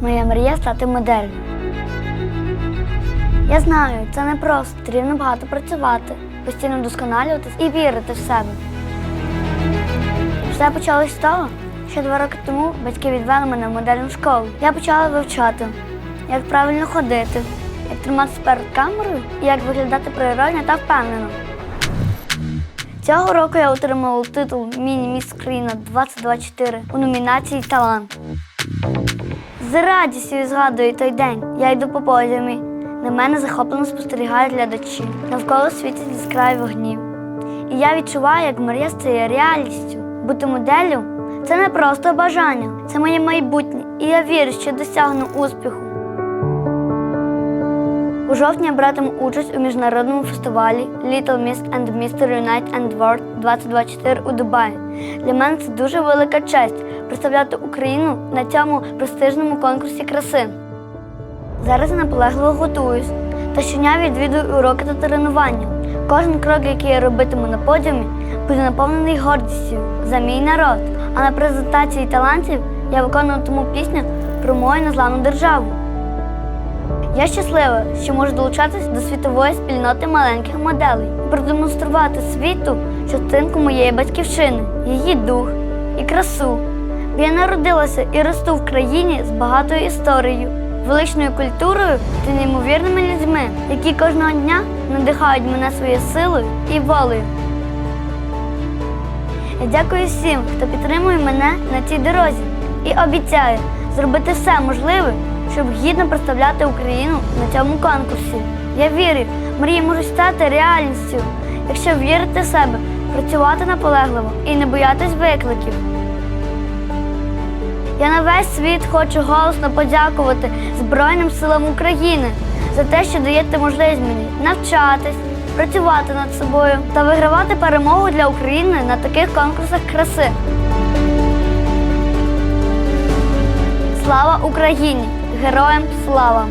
Моя мрія стати моделлю. Я знаю, це не просто. Потрібно багато працювати, постійно вдосконалюватись і вірити в себе. Все почалось з того, що два роки тому батьки відвели мене в модельну школу. Я почала вивчати, як правильно ходити, як триматися перед камерою і як виглядати природно та впевнено. Цього року я отримала титул Міні-Міс Країна 2024 у номінації Талант. З радістю згадую той день. Я йду по подіумі. На мене захоплено спостерігають глядачі. Навколо світять яскраві вогні. І я відчуваю, як Марія стає реальністю. Бути моделлю це не просто бажання, це моє майбутнє. І я вірю, що досягну успіху. У жовтні я братиму участь у міжнародному фестивалі Little Miss and Mr. Unite and World 2024 у Дубаї. Для мене це дуже велика честь представляти Україну на цьому престижному конкурсі краси. Зараз я наполегливо готуюсь та щодня відвідую уроки та тренування. Кожен крок, який я робитиму на подіумі, буде наповнений гордістю за мій народ. А на презентації талантів я виконуватиму пісню про мою незламну державу. Я щаслива, що можу долучатися до світової спільноти маленьких моделей продемонструвати світу частинку моєї батьківщини, її дух і красу. Бо я народилася і росту в країні з багатою історією, величною культурою та неймовірними людьми, які кожного дня надихають мене своєю силою і волею. Я дякую всім, хто підтримує мене на цій дорозі і обіцяю зробити все можливе, щоб гідно представляти Україну на цьому конкурсі. Я вірю, мрії можуть стати реальністю, якщо вірити в себе, працювати наполегливо і не боятись викликів. Я на весь світ хочу голосно подякувати Збройним силам України за те, що даєте можливість мені навчатись, працювати над собою та вигравати перемогу для України на таких конкурсах краси. Слава Україні! Героям слава!